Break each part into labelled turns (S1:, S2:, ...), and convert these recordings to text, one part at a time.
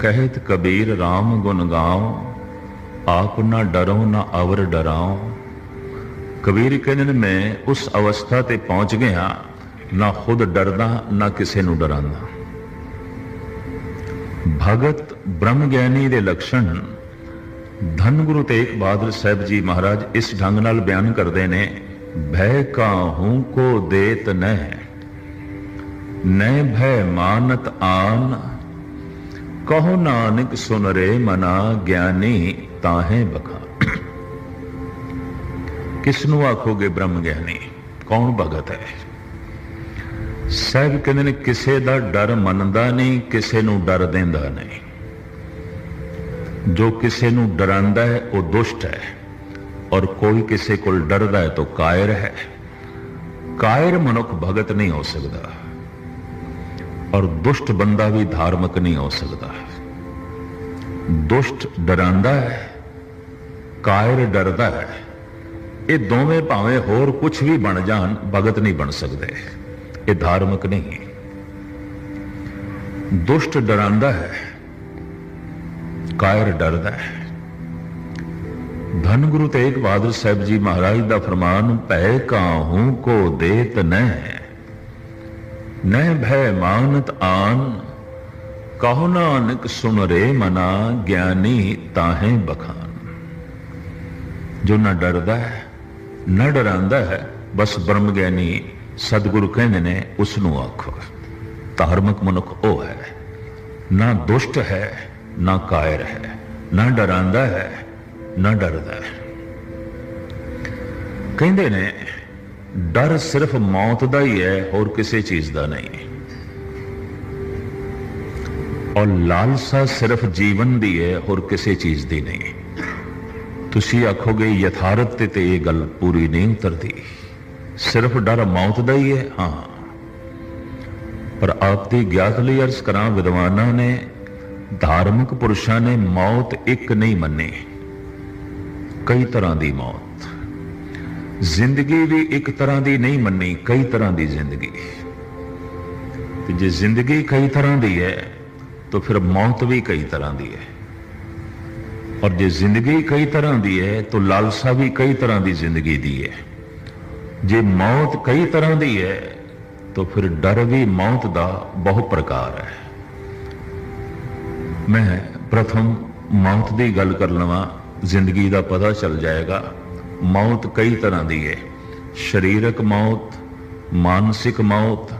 S1: ਕਹਿਤ Kabir RAM ਗੁਣ ਗਾਓ ਆਪ ਨਾ ਡਰੋ, ਨਾ ਅਵਰ ਡਰਾਓ ਕਬੀਰ ਕਹਿੰਦੇ ਨੇ, ਮੈਂ ਉਸ ਅਵਸਥਾ ਤੇ ਪਹੁੰਚ ਗਿਆ, ਨਾ ਖੁਦ ਡਰਦਾ, ਨਾ ਕਿਸੇ ਨੂੰ ਡਰਾਉਂਦਾ। ਭਗਤ ਬ੍ਰਹਮ ਗਿਆਨੀ ਦੇ ਲਕਸ਼ਣ ਧੰਨ ਗੁਰੂ ਤੇਗ ਬਹਾਦਰ ਸਾਹਿਬ ਜੀ ਮਹਾਰਾਜ ਇਸ ਢੰਗ ਨਾਲ ਬਿਆਨ ਕਰਦੇ ਨੇ, ਭੈ ਕਾਹੂ ਕੋ ਦੇਤ ਨਹਿ ਨੈ ਭੈ ਮਾਨਤ ਆਨ ਕਹੋ ਨਾਨਕ ਸੁਨ ਰੇ ਮਨਾ ਗਿਆਨੀ ਤਾਹੇ ਬਖਾ ਕਿਸ ਨੂੰ ਆਖੋਗੇ ਬ੍ਰਹਮ ਗਿਆਨੀ? ਕੌਣ ਭਗਤ ਹੈ? ਸਾਹਿਬ ਕਹਿੰਦੇ ਨੇ, ਕਿਸੇ ਦਾ ਡਰ ਮੰਨਦਾ ਨਹੀਂ, ਕਿਸੇ ਨੂੰ ਡਰ ਦਿੰਦਾ ਨਹੀਂ। ਜੋ ਕਿਸੇ ਨੂੰ ਡਰਾਂਦਾ ਹੈ, ਉਹ ਦੁਸ਼ਟ ਹੈ। ਔਰ ਕੋਈ ਕਿਸੇ ਕੋਲ ਡਰਦਾ ਹੈ, ਤਾਂ ਕਾਇਰ ਹੈ। ਕਾਇਰ ਮਨੁੱਖ ਭਗਤ ਨਹੀਂ ਹੋ ਸਕਦਾ। ਔਰ ਦੁਸ਼ਟ ਬੰਦਾ ਵੀ ਧਾਰਮਿਕ ਨਹੀਂ ਹੋ ਸਕਦਾ। ਦੁਸ਼ਟ ਡਰਾਂਦਾ ਹੈ, ਕਾਇਰ ਡਰਦਾ ਹੈ। ਇਹ ਦੋਵੇਂ ਭਾਵੇਂ ਹੋਰ ਕੁਝ ਵੀ ਬਣ ਜਾਣ, ਭਗਤ ਨਹੀਂ ਬਣ ਸਕਦੇ। ਇਹ ਧਾਰਮਿਕ ਨਹੀਂ ਦੁਸ਼ਟ ਡਰਾਂਦਾ ਹੈ, ਕਾਇਰ ਡਰਦਾ ਹੈ। ਧੰਨ ਗੁਰੂ ਤੇਗ ਬਹਾਦਰ ਸਾਹਿਬ ਜੀ ਮਹਾਰਾਜ ਦਾ ਫਰਮਾਨ, ਭੈ ਕਾਹੂ ਕੋ ਦੇਤ ਨਹਿ। ਨਹਿ ਭੈ ਮਾਨਤ ਆਨ, ਕਹੋ ਨਾਨਕ ਸੁਨ ਮਨਾ, ਗਿਆਨੀ ਤਾਹੇ ਬਖਾਨ। ਜੋ ਨਾ ਡਰਦਾ ਹੈ, ਨਾ ਡਰਾਂਦਾ ਹੈ, ਬਸ ਬ੍ਰਹਮ ਗਿਆਨੀ ਸਤਿਗੁਰੂ ਕਹਿੰਦੇ ਨੇ ਉਸ ਨੂੰ ਆਖੋ। ਧਾਰਮਿਕ ਮਨੁੱਖ ਉਹ ਹੈ, ਨਾ ਦੁਸ਼ਟ ਹੈ, ਨਾ ਕਾਇਰ ਹੈ, ਨਾ ਡਰਾਂਦਾ ਹੈ, ਨਾ ਡਰਦਾ ਹੈ। ਕਹਿੰਦੇ ਨੇ ਡਰ ਸਿਰਫ ਮੌਤ ਦਾ ਹੀ ਹੈ, ਹੋਰ ਕਿਸੇ ਚੀਜ਼ ਦਾ ਨਹੀਂ। ਔਰ ਲਾਲਸਾ ਸਿਰਫ ਜੀਵਨ ਦੀ ਹੈ, ਹੋਰ ਕਿਸੇ ਚੀਜ਼ ਦੀ ਨਹੀਂ। ਤੁਸੀਂ ਆਖੋਗੇ, ਯਥਾਰਥ ਤੇ ਤੇ ਇਹ ਗੱਲ ਪੂਰੀ ਨਹੀਂ ਉਤਰਦੀ। ਸਿਰਫ ਡਰ ਮੌਤ ਦਾ ਹੀ ਹੈ, ਹਾਂ। ਪਰ ਆਪ ਦੀ ਗਿਆਤ ਲਈ ਅਰਜ਼ ਕਰਾਂ, ਵਿਦਵਾਨਾਂ ਨੇ, ਧਾਰਮਿਕ ਪੁਰਸ਼ਾਂ ਨੇ ਮੌਤ ਇੱਕ ਨਹੀਂ ਮੰਨੀ। ਕਈ ਤਰ੍ਹਾਂ ਦੀ ਮੌਤ। ਜ਼ਿੰਦਗੀ ਵੀ ਇੱਕ ਤਰ੍ਹਾਂ ਦੀ ਨਹੀਂ ਮੰਨੀ, ਕਈ ਤਰ੍ਹਾਂ ਦੀ ਜ਼ਿੰਦਗੀ। ਤੇ ਜੇ ਜ਼ਿੰਦਗੀ ਕਈ ਤਰ੍ਹਾਂ ਦੀ ਹੈ, ਤਾਂ ਫਿਰ ਮੌਤ ਵੀ ਕਈ ਤਰ੍ਹਾਂ ਦੀ ਹੈ। ਔਰ ਜੇ ਜ਼ਿੰਦਗੀ ਕਈ ਤਰ੍ਹਾਂ ਦੀ ਹੈ, ਤਾਂ ਲਾਲਸਾ ਵੀ ਕਈ ਤਰ੍ਹਾਂ ਦੀ ਜ਼ਿੰਦਗੀ ਦੀ ਹੈ। ਜੇ ਮੌਤ ਕਈ ਤਰ੍ਹਾਂ ਦੀ ਹੈ, ਤਾਂ ਫਿਰ ਡਰ ਵੀ ਮੌਤ ਦਾ ਬਹੁਤ ਪ੍ਰਕਾਰ ਹੈ। ਮੈਂ ਪ੍ਰਥਮ ਮੌਤ ਦੀ ਗੱਲ ਕਰ ਲਵਾਂ, ਜ਼ਿੰਦਗੀ ਦਾ ਪਤਾ ਚੱਲ ਜਾਏਗਾ। ਮੌਤ ਕਈ ਤਰ੍ਹਾਂ ਦੀ ਹੈ ਸਰੀਰਕ ਮੌਤ ਮਾਨਸਿਕ ਮੌਤ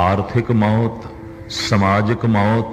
S1: ਆਰਥਿਕ ਮੌਤ ਸਮਾਜਿਕ ਮੌਤ